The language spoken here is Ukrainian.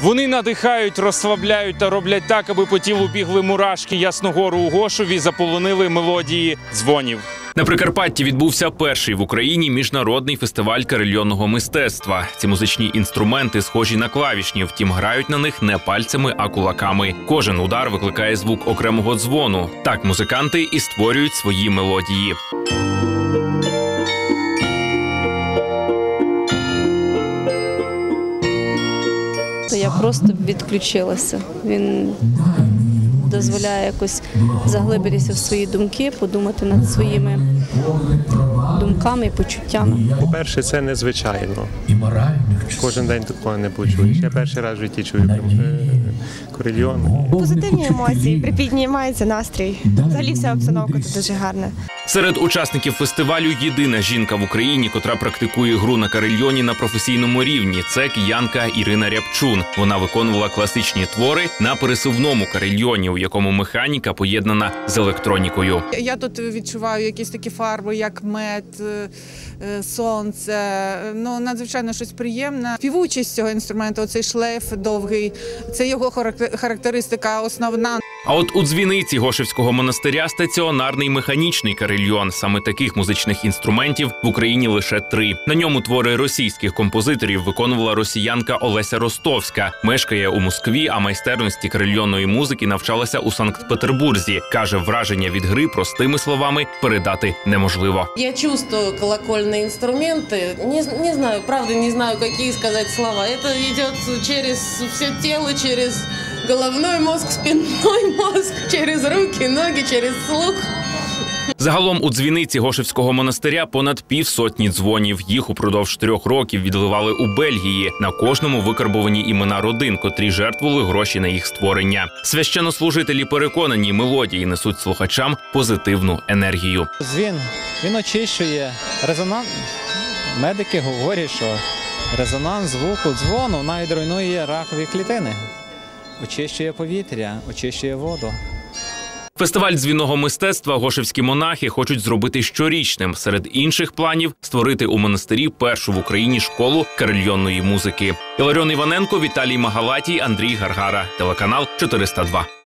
Вони надихають, розслабляють та роблять так, аби по тілу бігли мурашки Ясногору у Гошові заполонили мелодії дзвонів. На Прикарпатті відбувся перший в Україні міжнародний фестиваль карельйонного мистецтва. Ці музичні інструменти схожі на клавішні, втім грають на них не пальцями, а кулаками. Кожен удар викликає звук окремого дзвону. Так музиканти і створюють свої мелодії. То я просто відключилася. Він дозволяє якось заглибитися в свої думки, подумати над своїми думками і почуттями. По-перше, це незвичайно. і моральних. Кожен день такого не почуєш. Я перший раз в житті чую е, корельйон. Позитивні емоції, припіднімається настрій. Взагалі вся обстановка тут дуже гарна. Серед учасників фестивалю єдина жінка в Україні, котра практикує гру на карельйоні на професійному рівні. Це киянка Ірина Рябчун. Вона виконувала класичні твори на пересувному карельйоні, у якому механіка поєднана з електронікою. Я тут відчуваю якісь такі фарби, як мед, е, е, сонце. Ну надзвичайно щось приємне. Співучість цього інструменту, оцей шлейф довгий, це його характеристика основна. А от у дзвіниці Гошевського монастиря стаціонарний механічний карельйон. Саме таких музичних інструментів в Україні лише три. На ньому твори російських композиторів виконувала росіянка Олеся Ростовська. Мешкає у Москві, а майстерності карельйонної музики навчалася у Санкт-Петербурзі. каже, враження від гри простими словами передати неможливо. Я чувствую колокольные инструменты. Не, не знаю, правда, не знаю, какие сказать слова. Это идет через все тело, через головной мозг, спинной мозг, через руки, ноги, через слух. Загалом у дзвіниці Гошевського монастиря понад півсотні дзвонів. Їх упродовж трьох років відливали у Бельгії. На кожному викарбовані імена родин, котрі жертвували гроші на їх створення. Священнослужителі переконані, мелодії несуть слухачам позитивну енергію. Дзвін він очищує резонанс. Медики говорять, що резонанс звуку дзвону навіть руйнує ракові клітини, очищує повітря, очищує воду. Фестиваль дзвінного мистецтва гошевські монахи хочуть зробити щорічним. Серед інших планів створити у монастирі першу в Україні школу карельйонної музики. Іларіон Іваненко, Віталій Магалатій, Андрій Гаргара, телеканал 402.